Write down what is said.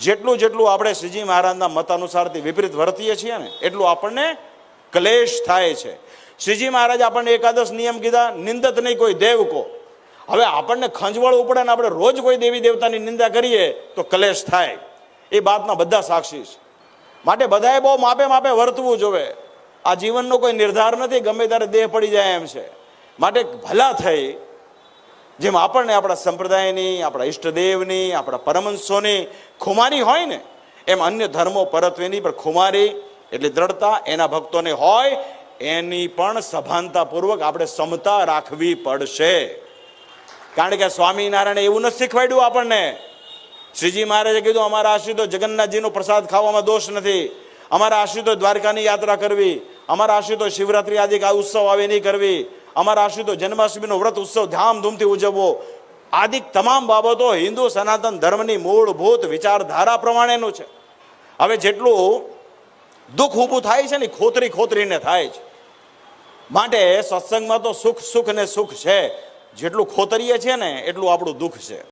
જેટલું જેટલું આપણે શ્રીજી મહારાજના મત અનુસારથી વિપરીત વર્તીએ છીએ ને, એટલું આપણને ક્લેશ થાય છે. શ્રીજી મહારાજ આપણને એકાદશ નિયમ કીધા, નિંદત નહીં કોઈ દેવ કો. હવે આપણને ખંજવળ ઉપડે ને આપણે રોજ કોઈ દેવી દેવતાની નિંદા કરીએ તો ક્લેશ થાય. એ બાતના બધા સાક્ષી છે. માટે બધાએ બહુ માપે માપે વર્તવું જોવે. આ જીવનનો કોઈ નિર્ધાર નથી, ગમે ત્યારે દેહ પડી જાય એમ છે. માટે ભલા થઈ જેમ આપણને આપણા સંપ્રદાયની, આપણા ઈષ્ટદેવની, આપણા પરમંશોની ખુમારી હોય ને, એમ અન્ય ધર્મો પરત્વેની પણ ખુમારી એટલે દ્રઢતા એના ભક્તોને હોય, એની પણ સભાનતાપૂર્વક આપણે સમતા રાખવી પડશે. કારણ કે સ્વામિનારાયણે એવું નથી શીખવાડ્યું આપણને. શ્રીજી મહારાજે કીધું, અમારા આશ્રિતો જગન્નાથજીનો પ્રસાદ ખાવામાં દોષ નથી. અમારા આશ્રિતો દ્વારકાની યાત્રા કરવી. અમારા આશ્રિતો શિવરાત્રી આદિ ઉત્સવ આવે નહીં કરવી. અમારા આશ્રિતો જન્માષ્ટમીનો વ્રત ઉત્સવ ધામધૂમથી ઉજવવો. આદિ તમામ બાબતો હિન્દુ સનાતન ધર્મની મૂળભૂત વિચારધારા પ્રમાણેનું છે. હવે જેટલું દુઃખ ઊભું થાય છે ને ખોતરી ખોતરીને થાય છે. માટે સત્સંગમાં તો સુખ સુખ ને સુખ છે. જેટલું ખોતરીએ છે ને એટલું આપણું દુઃખ છે.